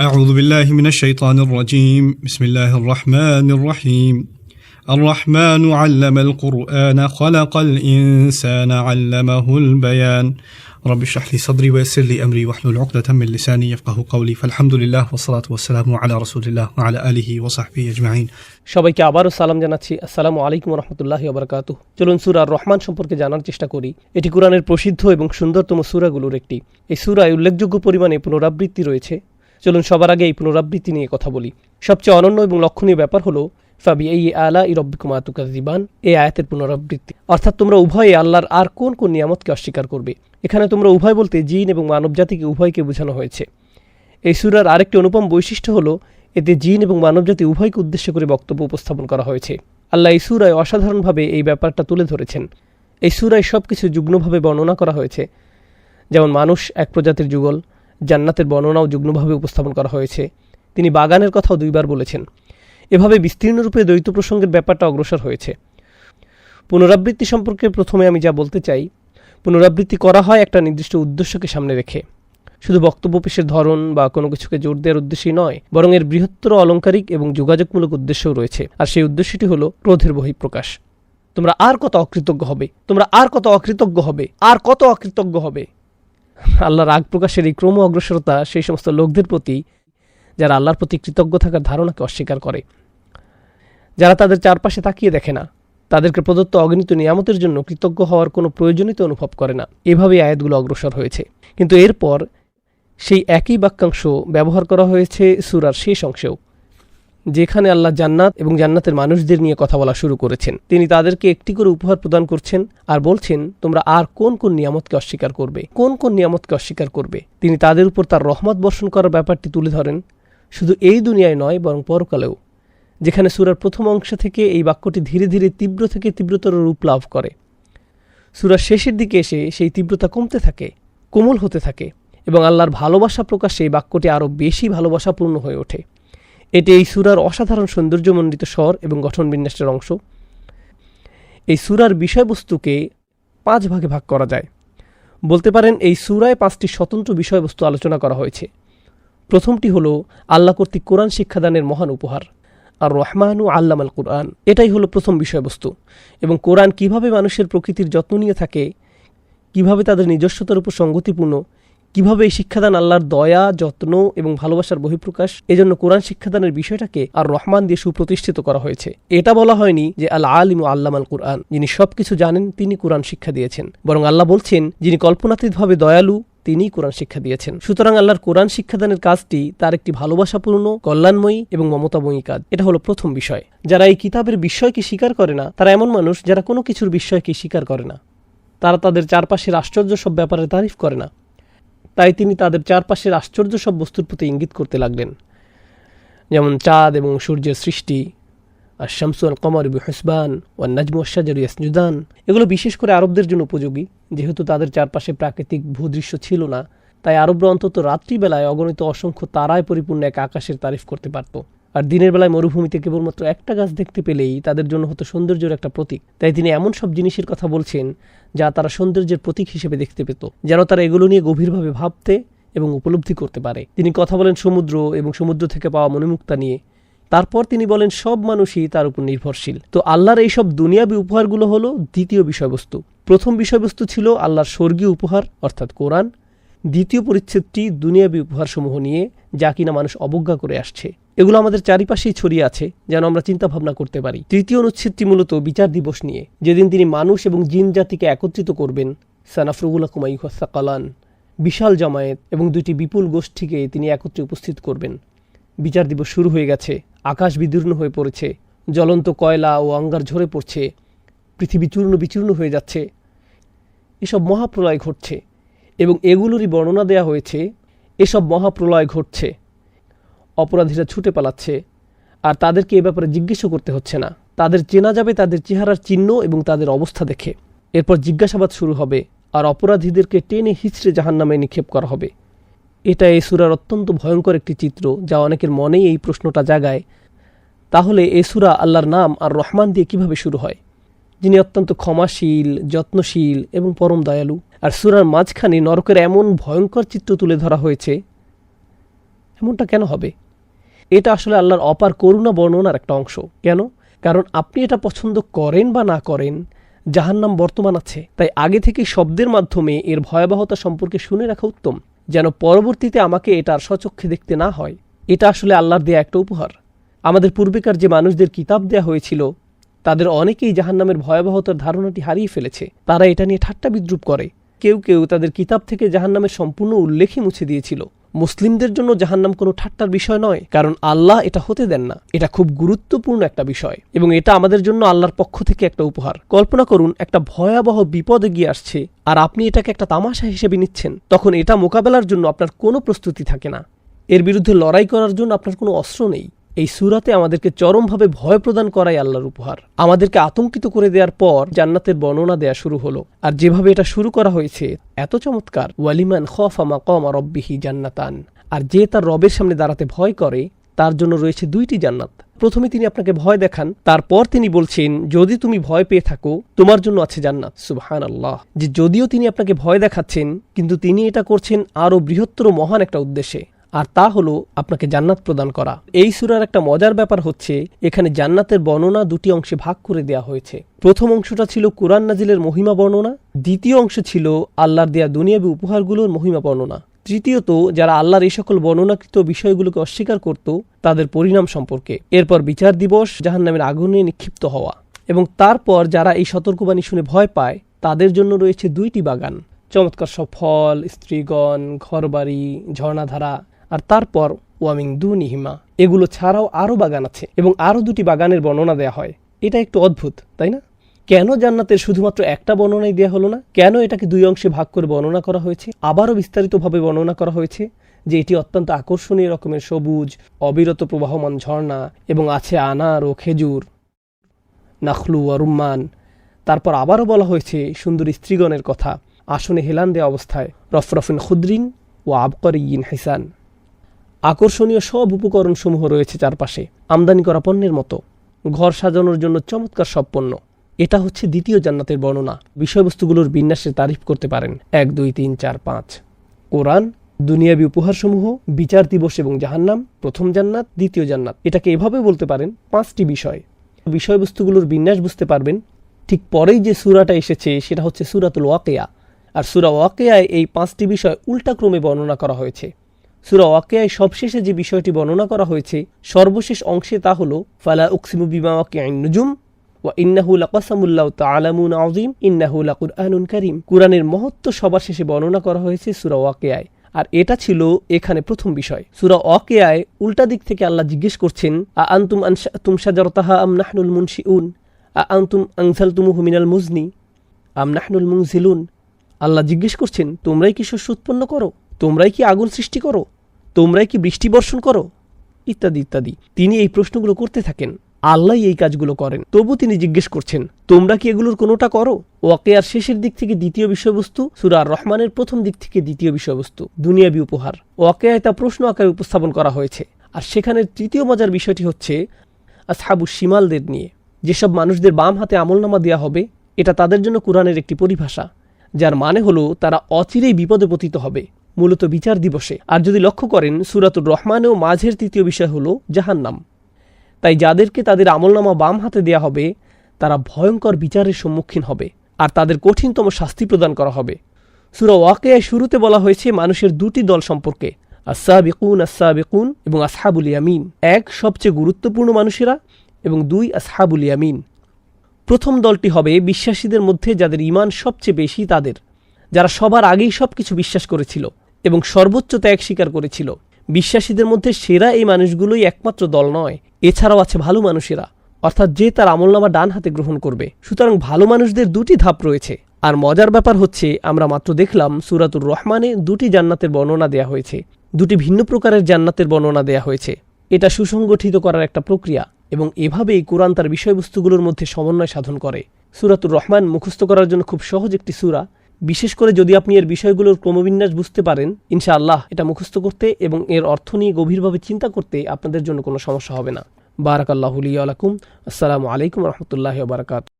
أعوذ بالله من الشيطان الرجيم بسم الله الرحمن الرحيم الرحمن علم القرآن خلق الإنسان علمه البيان رب اشرح لي صدري ويسر لي أمري واحلل عقدة من لساني يفقه قولي فالحمد لله والصلاة والسلام على رسول الله وعلى آله وصحبه أجمعين সবাইকে আবারও সালাম জানাচ্ছি আসসালামু আলাইকুম রহমতুল্লাহি আবরকাত চলুন সুরার রহমান সম্পর্কে জানার চেষ্টা করি এটি কোরআনের প্রসিদ্ধ এবং সুন্দরতম সুরাগুলোর একটি এই সুরায় উল্লেখযোগ্য পরিমাণে পুনরাবৃত্তি রয়েছে চলুন সবার আগে এই পুনরাবৃত্তি নিয়ে কথা বলি। সবচেয়ে অনন্য এবং লক্ষণীয় ব্যাপার হলো, ফাবি এই আলা ই রব্বিকুমা তুকাজিবান এই আয়াতের পুনরাবৃত্তি। অর্থাৎ তোমরা উভয়ে আল্লাহর আর কোন কোন নিয়ামতকে অস্বীকার করবে? এখানে তোমরা উভয় বলতে জিন এবং মানব জাতিকে উভয়কে বোঝানো হয়েছে। এই সুরার আরেকটি অনুপম বৈশিষ্ট্য হলো, এতে জিন এবং মানবজাতি উভয়কে উদ্দেশ্য করে বক্তব্য উপস্থাপন করা হয়েছে। আল্লাহ এই সুরায় অসাধারণভাবে এই ব্যাপারটা তুলে ধরেছেন। এই সুরায় সব কিছু যুগ্মভাবে বর্ণনা করা হয়েছে। যেমন মানুষ এক প্রজাতির যুগল জান্নাতের বর্ণনাও যুগ্মভাবে উপস্থাপন করা হয়েছে। তিনি বাগানের কথাও দুইবার বলেছেন। এভাবে বিস্তীর্ণরূপে দ্বৈত প্রসঙ্গের ব্যাপারটা অগ্রসর হয়েছে। পুনরাবৃত্তি সম্পর্কে প্রথমে আমি যা বলতে চাই, পুনরাবৃত্তি করা হয় একটা নির্দিষ্ট উদ্দেশ্যকে সামনে রেখে। শুধু বক্তব্য পেশের ধরন বা কোনো কিছুকে জোর দেওয়ার উদ্দেশ্যই নয়, বরং এর বৃহত্তর অলংকারিক এবং যোগাযোগমূলক উদ্দেশ্যও রয়েছে। আর সেই উদ্দেশ্যটি হলো ক্রোধের বহিঃপ্রকাশ। তোমরা আর কত অকৃতজ্ঞ হবে? তোমরা আর কত অকৃতজ্ঞ হবে? আর কত অকৃতজ্ঞ হবে? আল্লাহর আগ প্রকাশের এই ক্রম অগ্রসরতা সেই সমস্ত লোকদের প্রতি, যারা আল্লাহর প্রতি কৃতজ্ঞ থাকার ধারণাকে অস্বীকার করে। যারা তাদের চারপাশে তাকিয়ে দেখে না, তাদেরকে প্রদত্ত অগণিত নিয়ামতের জন্য কৃতজ্ঞ হওয়ার কোনো প্রয়োজনীয়তা অনুভব করে না। এভাবেই আয়াতগুলো অগ্রসর হয়েছে। কিন্তু এরপর সেই একই বাক্যাংশ ব্যবহার করা হয়েছে সুরার শেষ অংশেও। যেখানে আল্লাহ জান্নাত এবং জান্নাতের মানুষদের নিয়ে কথা বলা শুরু করেছেন। তিনি তাদেরকে একটি করে উপহার প্রদান করছেন আর বলছেন, তোমরা আর কোন কোন নিয়ামতকে অস্বীকার করবে? কোন কোন নিয়ামতকে অস্বীকার করবে? তিনি তাদের উপর তার রহমত বর্ষণ করার ব্যাপারটি তুলে ধরেন। শুধু এই দুনিয়ায় নয়, বরং পরকালেও, যেখানে সুরার প্রথম অংশ থেকে এই বাক্যটি ধীরে ধীরে তীব্র থেকে তীব্রতর রূপ লাভ করে। সুরার শেষের দিকে এসে সেই তীব্রতা কমতে থাকে, কোমল হতে থাকে এবং আল্লাহর ভালোবাসা প্রকাশে এই বাক্যটি আরও বেশি ভালোবাসাপূর্ণ হয়ে ওঠে। এটি এই সুরার অসাধারণ সৌন্দর্যমণ্ডিত স্বর এবং গঠন বিন্যাসের অংশ। এই সুরার বিষয়বস্তুকে পাঁচ ভাগে ভাগ করা যায়। বলতে পারেন, এই সুরায় পাঁচটি স্বতন্ত্র বিষয়বস্তু আলোচনা করা হয়েছে। প্রথমটি হলো, আল্লাহ কর্তৃক কোরআন শিক্ষাদানের মহান উপহার আর রহমানু আল্লাম আল কোরআন। এটাই হলো প্রথম বিষয়বস্তু। এবং কোরআন কীভাবে মানুষের প্রকৃতির যত্ন নিয়ে থাকে, কীভাবে তাদের নিজস্বতার উপর সঙ্গতিপূর্ণ কীভাবে এই শিক্ষাদান আল্লাহর দয়া, যত্ন এবং ভালোবাসার বহিঃপ্রকাশ, এজন্য কোরআন শিক্ষাদানের বিষয়টাকে আর রহমান দিয়ে সুপ্রতিষ্ঠিত করা হয়েছে। এটা বলা হয়নি যে আল্লাহ আলিম আল্লাম আল কোরআন, যিনি সবকিছু জানেন তিনি কোরআন শিক্ষা দিয়েছেন। বরং আল্লাহ বলছেন, যিনি কল্পনাতীতভাবে দয়ালু তিনিই কোরআন শিক্ষা দিয়েছেন। সুতরাং আল্লাহর কোরআন শিক্ষাদানের কাজটি তার একটি ভালোবাসাপূর্ণ, কল্যাণময়ী এবং মমতাময়ী কাজ। এটা হলো প্রথম বিষয়। যারা এই কিতাবের বিষয়কে স্বীকার করে না, তারা এমন মানুষ যারা কোনো কিছুর বিষয়কে স্বীকার করে না। তারা তাদের চারপাশের আশ্চর্য সব ব্যাপারে তারিফ করে না। তাই তিনি তাদের চারপাশের আশ্চর্য সব বস্তুর প্রতি ইঙ্গিত করতে লাগলেন। যেমন চাঁদ এবং সূর্যের সৃষ্টি, আর শামসু আল কমর ইবু হসবান ও নাজমু আশাজর ইয়াসজুদান। এগুলো বিশেষ করে আরবদের জন্য উপযোগী, যেহেতু তাদের চারপাশে প্রাকৃতিক ভূদৃশ্য ছিল না, তাই আরবরা অন্তত রাত্রিবেলায় অগণিত অসংখ্য তারায় পরিপূর্ণ এক আকাশের তারিফ করতে পারত। আর দিনের বেলায় মরুভূমিতে কেবলমাত্র একটা গাছ দেখতে পেলেই তাদের জন্য হতো সৌন্দর্যের একটা প্রতীক। তাই তিনি এমন সব জিনিসের কথা বলছেন যা তারা সৌন্দর্যের প্রতীক হিসেবে দেখতে পেত, যেন তারা এগুলো নিয়ে গভীরভাবে ভাবতে এবং উপলব্ধি করতে পারে। তিনি কথা বলেন সমুদ্র এবং সমুদ্র থেকে পাওয়া মণিমুক্তা নিয়ে। তারপর তিনি বলেন, সব মানুষই তার উপর নির্ভরশীল। তো আল্লাহর এইসব দুনিয়াবী উপহারগুলো হলো দ্বিতীয় বিষয়বস্তু। প্রথম বিষয়বস্তু ছিল আল্লাহর স্বর্গীয় উপহার, অর্থাৎ কোরআন। দ্বিতীয় পরিচ্ছেদটি দুনিয়াবী উপহারসমূহ নিয়ে, যা কিনা মানুষ অবজ্ঞা করে আসছে। এগুলো আমাদের চারিপাশেই ছড়িয়ে আছে, যেন আমরা চিন্তা ভাবনা করতে পারি। তৃতীয় অনুচ্ছেদটি মূলত বিচার দিবস নিয়ে। যেদিন তিনি মানুষ এবং জিন জাতিকে একত্রিত করবেন সানাফরুগুল্লা কুমাইহাসাকালান বিশাল জামায়াত এবং দুটি বিপুল গোষ্ঠীকে তিনি একত্রে উপস্থিত করবেন। বিচার দিবস শুরু হয়ে গেছে, আকাশ বিদীর্ণ হয়ে পড়েছে, জ্বলন্ত কয়লা ও অঙ্গার ঝরে পড়ছে, পৃথিবী চূর্ণ বিচূর্ণ হয়ে যাচ্ছে। এসব মহাপ্রলয় ঘটছে এবং এগুলোরই বর্ণনা দেয়া হয়েছে, এসব মহাপ্রলয় ঘটছে। অপরাধীরা ছুটে পালাচ্ছে। আর তাদেরকে এ ব্যাপারে জিজ্ঞেসও করতে হচ্ছে না। তাদের চেনা যাবে তাদের চেহারার চিহ্ন এবং তাদের অবস্থা দেখে। এরপর জিজ্ঞাসাবাদ শুরু হবে, আর অপরাধীদেরকে টেনে হিচড়ে জাহান নামে নিক্ষেপ করা হবে। এটা এই সুরার অত্যন্ত ভয়ঙ্কর একটি চিত্র, যা অনেকের মনেই এই প্রশ্নটা জাগায়। তাহলে এ সুরা আল্লাহর নাম আর রহমান দিয়ে কীভাবে শুরু হয়? যিনি অত্যন্ত ক্ষমাশীল, যত্নশীল এবং পরম দয়ালু। আর সুরার মাঝখানে নরকের এমন ভয়ঙ্কর চিত্র তুলে ধরা হয়েছে এমনটা কেন হবে? এটা আসলে আল্লাহর অপার করুণা বর্ণনার একটা অংশ। কেন? কারণ আপনি এটা পছন্দ করেন বা না করেন, জাহান্নাম বর্তমান আছে। তাই আগে থেকে শব্দের মাধ্যমে এর ভয়াবহতা সম্পর্কে শুনে রাখা উত্তম, যেন পরবর্তীতে আমাকে এটা আর স্বচক্ষে দেখতে না হয়। এটা আসলে আল্লাহর দেয়া একটা উপহার। আমাদের পূর্বেকার যে মানুষদের কিতাব দেয়া হয়েছিল, তাদের অনেকেই জাহান্নামের ভয়াবহতার ধারণাটি হারিয়ে ফেলেছে। তারা এটা নিয়ে ঠাট্টা বিদ্রুপ করে। কেউ কেউ তাদের কিতাব থেকে জাহান্নামের সম্পূর্ণ উল্লেখই মুছে দিয়েছিল। মুসলিমদের জন্য জাহান্নাম কোনো ঠাট্টার বিষয় নয়, কারণ আল্লাহ এটা হতে দেন না। এটা খুব গুরুত্বপূর্ণ একটা বিষয় এবং এটা আমাদের জন্য আল্লাহর পক্ষ থেকে একটা উপহার। কল্পনা করুন, একটা ভয়াবহ বিপদ এগিয়ে আসছে আর আপনি এটাকে একটা তামাশা হিসেবে নিচ্ছেন। তখন এটা মোকাবেলার জন্য আপনার কোনো প্রস্তুতি থাকে না। এর বিরুদ্ধে লড়াই করার জন্য আপনার কোনো অস্ত্র নেই। এই সুরাতে আমাদেরকে চরমভাবে ভয় প্রদান করাই আল্লাহর উপহার। আমাদেরকে আতঙ্কিত করে দেওয়ার পর জান্নাতের বর্ণনা দেয়া শুরু হলো। আর যেভাবে এটা শুরু করা হয়েছে, এত চমৎকার। ওয়ালিমান খফা মাকামা রব্বিহি জান্নাতান। আর যে তার রবের সামনে দাঁড়াতে ভয় করে, তার জন্য রয়েছে দুইটি জান্নাত। প্রথমে তিনি আপনাকে ভয় দেখান, তারপর তিনি বলছেন, যদি তুমি ভয় পেয়ে থাকো, তোমার জন্য আছে জান্নাত। সুবহান আল্লাহ যে যদিও তিনি আপনাকে ভয় দেখাচ্ছেন, কিন্তু তিনি এটা করছেন আরও বৃহত্তর মহান একটা উদ্দেশ্যে। আর তা হলো আপনাকে জান্নাত প্রদান করা। এই সুরার একটা মজার ব্যাপার হচ্ছে, এখানে জান্নাতের বর্ণনা দুটি অংশে ভাগ করে দেয়া হয়েছে। প্রথম অংশটা ছিল কোরআন নাজিলের মহিমা বর্ণনা, দ্বিতীয় অংশ ছিল আল্লাহর দেয়া দুনিয়াবী উপহারগুলোর মহিমা বর্ণনা। তৃতীয়ত, যারা আল্লাহর এই সকল বর্ণনাকৃত বিষয়গুলোকে অস্বীকার করত, তাদের পরিণাম সম্পর্কে। এরপর বিচার দিবস, জাহান্নামের আগুনে নিক্ষিপ্ত হওয়া। এবং তারপর যারা এই সতর্কবাণী শুনে ভয় পায়, তাদের জন্য রয়েছে দুইটি বাগান। চমৎকার সব ফল, স্ত্রীগণ, ঘরবাড়ি, ঝর্ণাধারা আর তারপর ওয়ামিং দু নিহিমা এগুলো ছাড়াও আরও বাগান আছে এবং আরও দুটি বাগানের বর্ণনা দেয়া হয়। এটা একটু অদ্ভুত, তাই না? কেন জান্নাতের শুধুমাত্র একটা বর্ণনাই দেওয়া হলো না? কেন এটাকে দুই অংশে ভাগ করে বর্ণনা করা হয়েছে? আবারও বিস্তারিতভাবে বর্ণনা করা হয়েছে যে এটি অত্যন্ত আকর্ষণীয় রকমের সবুজ, অবিরত প্রবাহমান ঝর্ণা এবং আছে আনার ও খেজুর, নাখলু ও রুম্মান। তারপর আবারও বলা হয়েছে সুন্দর স্ত্রীগণের কথা, আসনে হেলান দেওয়া অবস্থায়, রফরফিন খুদ্রিন ও আবকর ইন হিসান। আকর্ষণীয় সব উপকরণসমূহ রয়েছে চারপাশে, আমদানি করা পণ্যের মতো। ঘর সাজানোর জন্য চমৎকার সব পণ্য। এটা হচ্ছে দ্বিতীয় জান্নাতের বর্ণনা। বিষয়বস্তুগুলোর বিন্যাসের তারিফ করতে পারেন। এক, দুই, তিন, চার, পাঁচ। কোরআন, দুনিয়াবি উপহারসমূহ, বিচার দিবস এবং জাহান্নাম, প্রথম জান্নাত, দ্বিতীয় জান্নাত। এটাকে এভাবে বলতে পারেন পাঁচটি বিষয়। বিষয়বস্তুগুলোর বিন্যাস বুঝতে পারবেন। ঠিক পরেই যে সুরাটা এসেছে, সেটা হচ্ছে সুরাতুল ওয়াকেয়া। আর সুরা ওয়াকেয়ায় এই পাঁচটি বিষয় উল্টা ক্রমে বর্ণনা করা হয়েছে। সুরা ওয়াকেয়ায় সবশেষে যে বিষয়টি বর্ণনা করা হয়েছে, সর্বশেষ অংশে তা হল, ফালা উকসিমু বিমা ওয়াকিআইন নুজুম, ওয়া ইন্নাহু লাকাসামুল্লাহ তাআলামুন আযীম, ইন্নাহু লাকুরআনুন করিম। কুরআনের মহত্ব সবার শেষে বর্ণনা করা হয়েছে সূরা ওয়াকিয়ায়। আর এটা ছিল এখানে প্রথম বিষয়। সূরা ওয়াকিয়ায় উল্টা দিক থেকে আল্লাহ জিজ্ঞেস করছেন, আ আনতুম আনশাতুম শাজারতাহা আম নাহনুল মুনশিউন? আ আনতুম আনজালতুমুহু হুমিনাল মুজনি? আম নাহনুল মুনজিলুন? আল্লাহ জিজ্ঞেস করছেন, তোমরাই কি শস্য উৎপন্ন করো? তোমরাই কি আগুন সৃষ্টি করো? তোমরাই কি বৃষ্টি বর্ষণ করো? ইত্যাদি ইত্যাদি। তিনি এই প্রশ্নগুলো করতে থাকেন। আল্লাহ এই কাজগুলো করেন। তবু তিনি জিজ্ঞেস করছেন, তোমরা কি এগুলোর কোনোটা করো? ওয়াকেয়ার শেষের দিক থেকে দ্বিতীয় বিষয়বস্তু সুরার রহমানের প্রথম দিক থেকে দ্বিতীয় বিষয়বস্তু, দুনিয়াবি উপহার। ওয়াকেয়ায় তা প্রশ্ন আকারে উপস্থাপন করা হয়েছে। আর সেখানে তৃতীয় মজার বিষয়টি হচ্ছে আসহাবু শিমালদের নিয়ে। যেসব মানুষদের বাম হাতে আমলনামা দেওয়া হবে, এটা তাদের জন্য কোরআনের একটি পরিভাষা, যার মানে হলো তারা অচিরেই বিপদে পতিত হবে। মূলত বিচার দিবসে। আর যদি লক্ষ্য করেন, সুরাতুর রহমানেও মাঝের তৃতীয় বিষয় হলো জাহান্নাম। তাই যাদেরকে তাদের আমলনামা বাম হাতে দেয়া হবে, তারা ভয়ঙ্কর বিচারের সম্মুখীন হবে, আর তাদের কঠিনতম শাস্তি প্রদান করা হবে। সুরা ওয়াকেয়ায় শুরুতে বলা হয়েছে মানুষের দুটি দল সম্পর্কে আসাবিকুন আসাবিকুন এবং আসহাবুল ইয়ামিন। এক, সবচেয়ে গুরুত্বপূর্ণ মানুষেরা এবং দুই, আসহাবুল ইয়ামিন। প্রথম দলটি হবে বিশ্বাসীদের মধ্যে যাদের ইমান সবচেয়ে বেশি তাদের, যারা সবার আগেই সব কিছু বিশ্বাস করেছিল। এবং সর্বোচ্চ ত্যাগ স্বীকার করেছিল। বিশ্বাসীদের মধ্যে সেরা এই মানুষগুলোই একমাত্র দল নয়, এছাড়াও আছে ভালো মানুষেরা। অর্থাৎ যে তার আমলনামা ডান হাতে গ্রহণ করবে। সুতরাং ভালো মানুষদের দুটি ধাপ রয়েছে। আর মজার ব্যাপার হচ্ছে, আমরা মাত্র দেখলাম সুরাতুর রহমানে দুটি জান্নাতের বর্ণনা দেয়া হয়েছে। দুটি ভিন্ন প্রকারের জান্নাতের বর্ণনা দেয়া হয়েছে। এটা সুসংগঠিত করার একটা প্রক্রিয়া এবং এভাবেই কোরআন তার বিষয়বস্তুগুলোর মধ্যে সমন্বয় সাধন করে। সুরাতুর রহমান মুখস্থ করার জন্য খুব সহজ একটি সুরা। বিশেষ করে যদি আপনি এর বিষয়গুলোর ক্রমবিন্যাস বুঝতে পারেন, ইনশাআল্লাহ এটা মুখস্থ করতে এবং এর অর্থ নিয়ে গভীরভাবে চিন্তা করতে আপনাদের জন্য কোনো সমস্যা হবে না। বারাকাল্লাহ আলাকুম আসসালামু আলাইকুম রহমতুল্লাহ বারাকাত